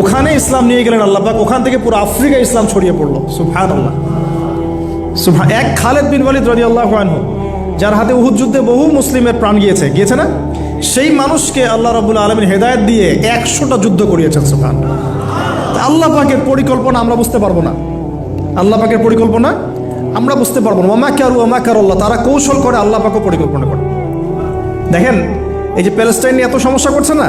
ওখানে ইসলাম নিয়ে গেলেন আল্লাহ পাক, ওখান থেকে পুরো আফ্রিকা ইসলাম ছড়িয়ে পড়ল। সুফান আল্লাহ সুফা এক খালেদ বিন ওয়ালিদ রদি আল্লাহ যার হাতে উহুদ যুদ্ধে বহু মুসলিমের প্রাণ গিয়েছে। গিয়েছে না? সেই মানুষকে আল্লাহ রবুল্লা আলমিন হেদায়ত দিয়ে একশোটা যুদ্ধ করিয়েছেন সুফান আল্লাহ পাকের পরিকল্পনা আমরা বুঝতে পারব না। আল্লাহ পাকের পরিকল্পনা আমরা বুঝতে পারব না। ওমা কারু ওমা কার আল্লাহ তারা কৌশল করে আল্লাহ পাকও পরিকল্পনা করে। দেখেন, এই যে প্যালেস্টাইন নিয়ে এত সমস্যা করছে না?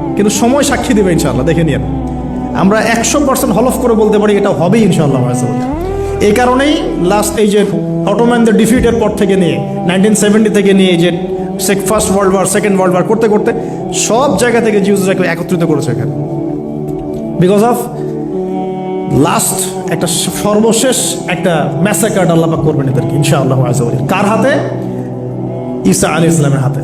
কিন্তু সময় সাক্ষী দেবে ইনশাআল্লাহ, দেখে নিন আমরা একশো পার্সেন্ট হলফ করে বলতে পারি এটা হবে ইনশাআল্লাহ আজাল্লাহ। এই কারণেই লাস্ট এই যে অটোম্যানদের ডিফিটের পর থেকে নিয়ে নাইনটিন সেভেন্টি থেকে নিয়ে যে first world war second world war করতে করতে সব জায়গা থেকে জিউজরাকে একত্রিত করেছে এখানে। বিকজ অফ লাস্ট একটা সর্বশেষ একটা ম্যাসাকার্ড আল্লাহ পাক করবেন এদেরকে, ইনশাআল্লাহ আজাল্লাহ কার হাতে? ঈসা আলী ইসলামের হাতে।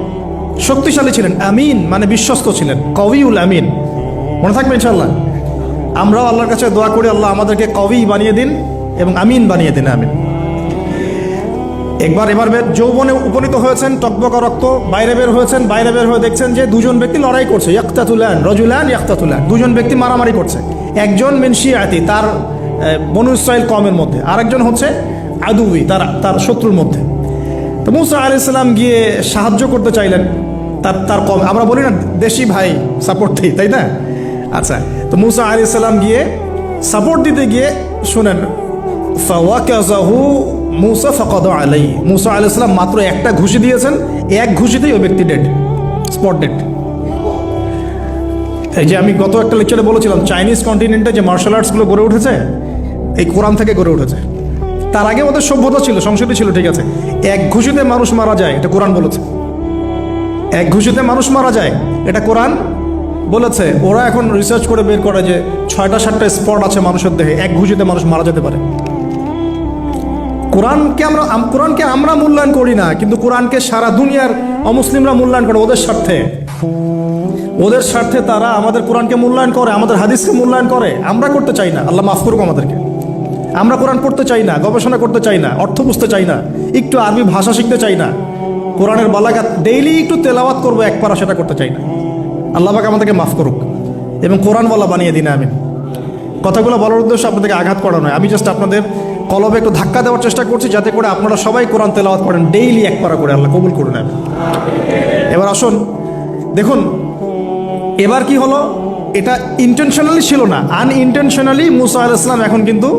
শক্তিশালী ছিলেন, আমিন মানে বিশ্বস্ত ছিলেন, কবিউল আমিন। মনে থাকবে ইনশাল্লাহ আমরাও আল্লাহর কাছে দোয়া করি, আল্লাহ আমাদেরকে কবি বানিয়ে দিন এবং আমিন বানিয়ে দিন, আমিন। একবার এবার যৌবনে উপনীত হয়েছেন, টকবকা রক্ত বাইরে বের হয়েছেন, বাইরে বের হয়ে দেখছেন যে দুজন ব্যক্তি লড়াই করছে, ইয়াক্তাতুলান, রজুলান ইয়াক্তাতুলান। দুজন ব্যক্তি মারামারি করছে। একজন মিনশিয়াতি তার বনু ইসরায়েল কমের মধ্যে। আরেকজন হচ্ছে আদুবি, তার তার শত্রুর মধ্যে। তো মুসা আলি সাল্লাম গিয়ে সাহায্য করতে চাইলেন। তার তার কম, আমরা বলি না দেশি ভাই সাপোর্ট দিই, তাই না? আচ্ছা তো মুসা আলি সাল্লাম গিয়ে সাপোর্ট দিতে গিয়ে শুনেন মুসা ফকদ আলাই মুসা আলিসাল্লাম মাত্র একটা ঘুষি দিয়েছেন, এক ঘুষিতেই ওই ব্যক্তি ডেড স্পট ডেড এই যে আমি গত একটা লেকচারে বলেছিলাম চাইনিজ কন্টিনেন্টে যে মার্শাল আর্টসগুলো গড়ে উঠেছে, এই কোরআন থেকে গড়ে উঠেছে। তার আগে ওদের সভ্যতা ছিল, সংস্কৃতি ছিল, ঠিক আছে। এক ঘুষিতে মানুষ মারা যায়, এটা কোরআন বলেছে। এক ঘুষিতে মানুষ মারা যায়, এটা কোরআন বলেছে। ওরা এখন রিসার্চ করে বের করে যে ছয়টা, সাতটা স্পট আছে মানুষের দেহে, এক ঘুষিতে মানুষ মারা যেতে পারে। কোরআনকে আমরা কোরআনকে আমরা মূল্যায়ন করি না, কিন্তু কোরআনকে সারা দুনিয়ার অমুসলিমরা মূল্যায়ন করে ওদের স্বার্থে। ওদের স্বার্থে তারা আমাদের কোরআনকে মূল্যায়ন করে, আমাদের হাদিসকে মূল্যায়ন করে। আমরা করতে চাই না, আল্লাহ মাফ করুক আমাদেরকে। আমরা কোরআন পড়তে চাই না, গবেষণা করতে চাই না, অর্থ বুঝতে চাই না, একটু আরবি ভাষা শিখতে চাই না, কোরআনের বালাগাত ডেইলি একটু তেলাওয়াত করব, এক পারা সেটা করতে চাই না। আল্লাহ পাক আমাদেরকে মাফ করুক এবং কোরআন বলা বানিয়ে দিন আমি কথাগুলো বলার উদ্দেশ্য আপনাদেরকে আঘাত করা নয়। আমি জাস্ট আপনাদের কলবে একটু ধাক্কা দেওয়ার চেষ্টা করছি, যাতে করে আপনারা সবাই কোরআন তেলাওয়াত করেন ডেইলি এক পারা করে। আল্লাহ কবুল করুন আমি এবার আসুন, দেখুন, এবার কি হলো? এটা ইন্টেনশনালি ছিল না। আনইনটেনশনালি মুসা আল ইসলাম এখন কিন্তু